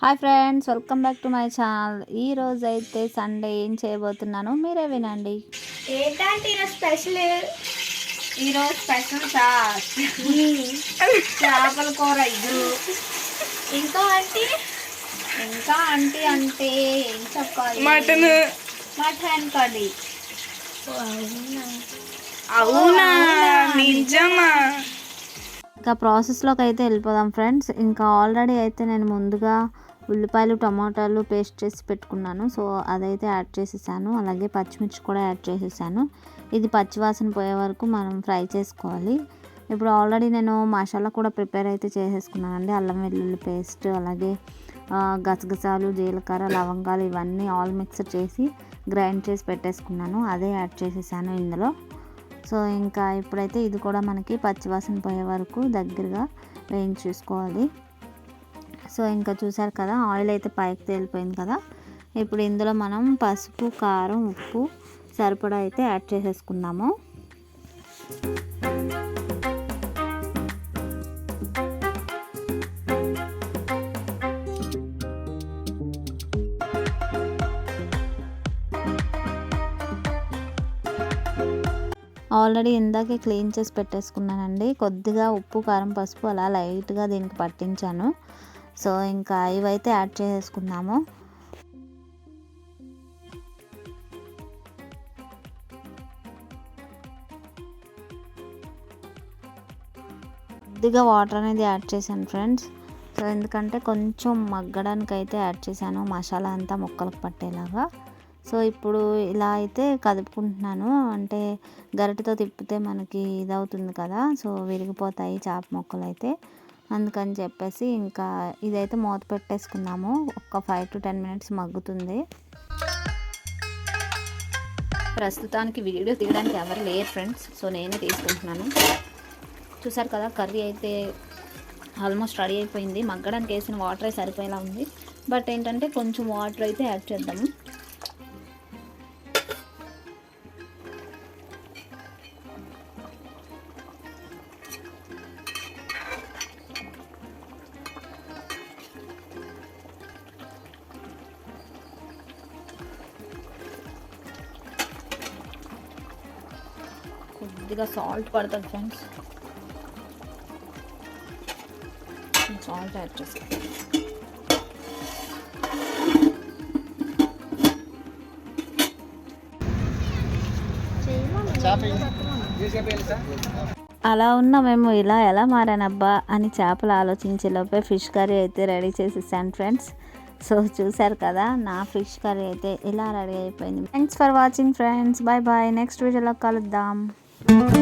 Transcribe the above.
Hi friends welcome back to my channel. ఈ రోజు అయితే సండే ఏం చేయబోతున్నాను? మీరే వినండి. ఏంటంటే ఈరోజు స్పెషల్ ఈరోజు స్పెషల్ చాట్. చేపల కూర ఇద్దరు ఇంకా అంటే ఇంకా అంటే అంటే ఏం చెప్పాలి? మటన్. Mutton curry. అవునా? నిజమా? ఇంకా ప్రాసెస్లోకి అయితే వెళ్ళిపోదాం ఫ్రెండ్స్. ఇంకా ఆల్రెడీ అయితే నేను ముందుగా ఉల్లిపాయలు టమాటాలు పేస్ట్ చేసి పెట్టుకున్నాను. సో అదైతే యాడ్ చేసేసాను. అలాగే పచ్చిమిర్చి కూడా యాడ్ చేసేసాను. ఇది పచ్చివాసన పోయే వరకు మనం ఫ్రై చేసుకోవాలి. ఇప్పుడు ఆల్రెడీ నేను మసాలా కూడా ప్రిపేర్ అయితే చేసేసుకున్నానండి. అల్లం వెల్లుల్లి పేస్ట్ అలాగే గసగసాలు జీలకర్ర లవంగాలు ఇవన్నీ ఆల్ మిక్స్ చేసి గ్రైండ్ చేసి పెట్టేసుకున్నాను. అదే యాడ్ చేసేసాను ఇందులో. సో ఇంకా ఇప్పుడైతే ఇది కూడా మనకి పచ్చివాసన పోయే వరకు దగ్గరగా వేయించేసుకోవాలి. సో ఇంకా చూసారు కదా ఆయిల్ అయితే పైకి తేలిపోయింది కదా. ఇప్పుడు ఇందులో మనం పసుపు కారం ఉప్పు సరిపడా అయితే యాడ్ చేసేసుకుందాము ఆల్రెడీ ఇందాకే క్లీన్ చేసి పెట్టేసుకున్నానండి. కొద్దిగా ఉప్పు కారం పసుపు అలా లైట్గా దీనికి పట్టించాను. సో ఇంకా ఇవైతే యాడ్ చేసుకున్నాము కొద్దిగా వాటర్ అనేది యాడ్ చేశాను ఫ్రెండ్స్. సో ఎందుకంటే కొంచెం మగ్గడానికి అయితే యాడ్ చేశాను మసాలా అంతా ముక్కలకు పట్టేలాగా. సో ఇప్పుడు ఇలా అయితే కదుపుకుంటున్నాను. అంటే గరిటతో తిప్పితే మనకి ఇదవుతుంది కదా సో విరిగిపోతాయి చేప మొక్కలు అయితే అందుకని చెప్పేసి ఇంకా ఇదైతే మూత పెట్టేసుకున్నాము. ఒక ఫైవ్ టు టెన్ మినిట్స్ మగ్గుతుంది. ప్రస్తుతానికి వీడియో తీయడానికి ఎవరు లేరు ఫ్రెండ్స్ సో నేనే తీసుకుంటున్నాను. చూసారు కదా కర్రీ అయితే ఆల్మోస్ట్ రెడీ అయిపోయింది. మగ్గడానికి వేసిన వాటర్ సరిపోయేలా ఉంది. బట్ ఏంటంటే కొంచెం వాటర్ అయితే యాడ్ చేద్దాము. కొద్దిగా సాల్ట్ పడుతుంది ఫ్రెండ్స్. సాల్ట్ యాడ్ చేసి అలా ఉన్న మేము ఇలా ఎలా మారానబ్బా అని చేపలు ఆలోచించే లోపే ఫిష్ కర్రీ అయితే రెడీ చేసేసాను ఫ్రెండ్స్. సో చూసారు కదా నా ఫిష్ కర్రీ అయితే ఇలా రెడీ అయిపోయింది. Thanks for watching friends bye bye next వీడియోలో కలుద్దాం. Thank you.